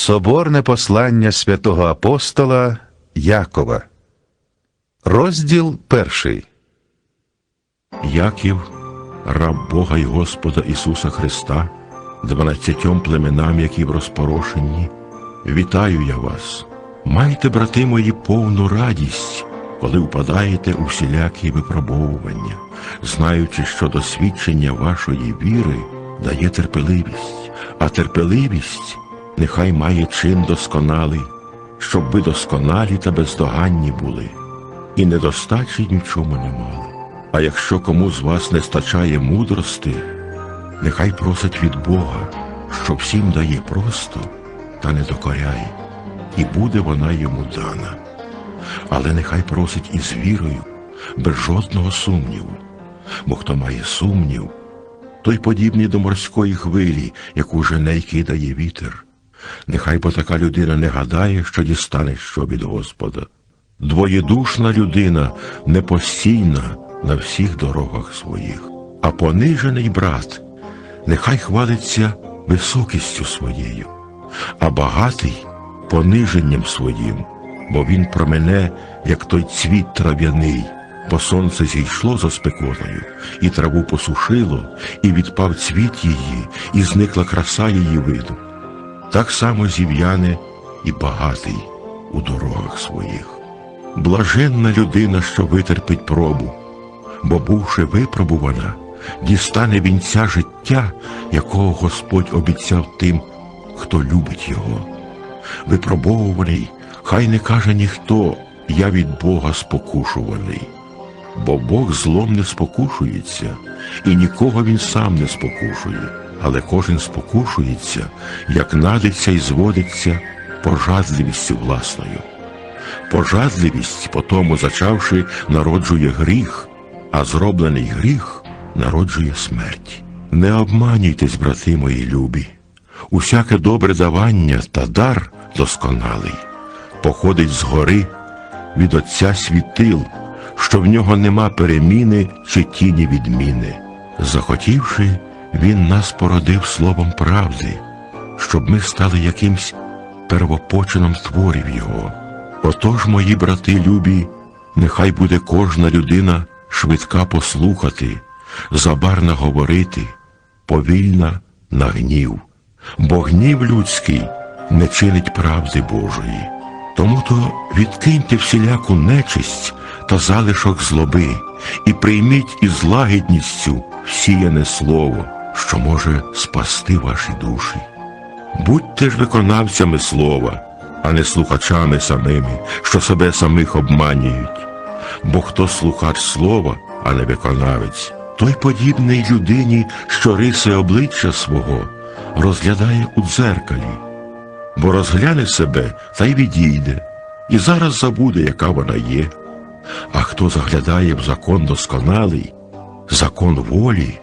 Соборне послання святого апостола Якова. Розділ перший. Яків, раб Бога і Господа Ісуса Христа, дванадцятьом племенам, які в розпорошенні, вітаю я вас. Майте, брати мої, повну радість, коли впадаєте у всілякі випробовування, знаючи, що досвідчення вашої віри дає терпеливість, а терпеливість нехай має чин досконалий, щоб ви досконалі та бездоганні були, і недостачі ні в чому не мали. А якщо кому з вас не стачає мудрости, нехай просить від Бога, що всім дає просто та не докоряє, і буде вона йому дана. Але нехай просить із вірою, без жодного сумніву, бо хто має сумнів, той подібний до морської хвилі, яку жене й кидає вітер. Нехай бо така людина не гадає, що дістане що від Господа. Двоєдушна людина непостійна на всіх дорогах своїх, а понижений брат нехай хвалиться високістю своєю, а багатий пониженням своїм, бо він промене, як той цвіт трав'яний, бо сонце зійшло за спекотою, і траву посушило, і відпав цвіт її, і зникла краса її виду. Так само зів'яне і багатий у дорогах своїх. Блаженна людина, що витерпить пробу, бо, бувши випробувана, дістане вінця життя, якого Господь обіцяв тим, хто любить його. Випробовуваний, хай не каже ніхто, я від Бога спокушуваний, бо Бог злом не спокушується, і нікого він сам не спокушує, але кожен спокушується, як надиться і зводиться пожадливістю власною. Пожадливість, потому зачавши, народжує гріх, а зроблений гріх народжує смерть. Не обманюйтесь, брати мої любі. Усяке добре давання та дар досконалий походить згори від Отця світил, що в нього нема переміни чи тіні відміни. Захотівши, він нас породив словом правди, щоб ми стали якимсь первопочином творів Його. Отож, мої брати любі, нехай буде кожна людина швидка послухати, забарна говорити, повільна на гнів, бо гнів людський не чинить правди Божої. Тому то відкиньте всіляку нечисть та залишок злоби і прийміть із лагідністю всіяне слово, що може спасти ваші душі. Будьте ж виконавцями слова, а не слухачами самими, що себе самих обманюють. Бо хто слухач слова, а не виконавець, той подібний людині, що риси обличчя свого розглядає у дзеркалі, бо розгляне себе та й відійде, і зараз забуде, яка вона є. А хто заглядає в закон досконалий, закон волі,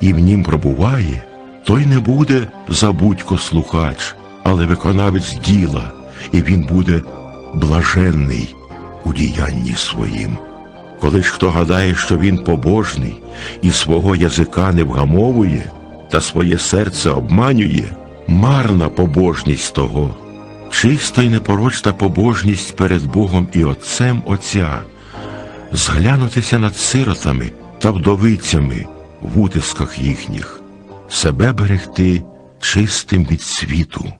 і в нім пробуває, той не буде забудько слухач, але виконавець діла, і він буде блаженний у діянні своїм. Коли ж хто гадає, що він побожний і свого язика не вгамовує, та своє серце обманює, марна побожність того, чиста й непорочна побожність перед Богом і Отцем Отця, зглянутися над сиротами та вдовицями в утисках їхніх, себе берегти чистим від світу.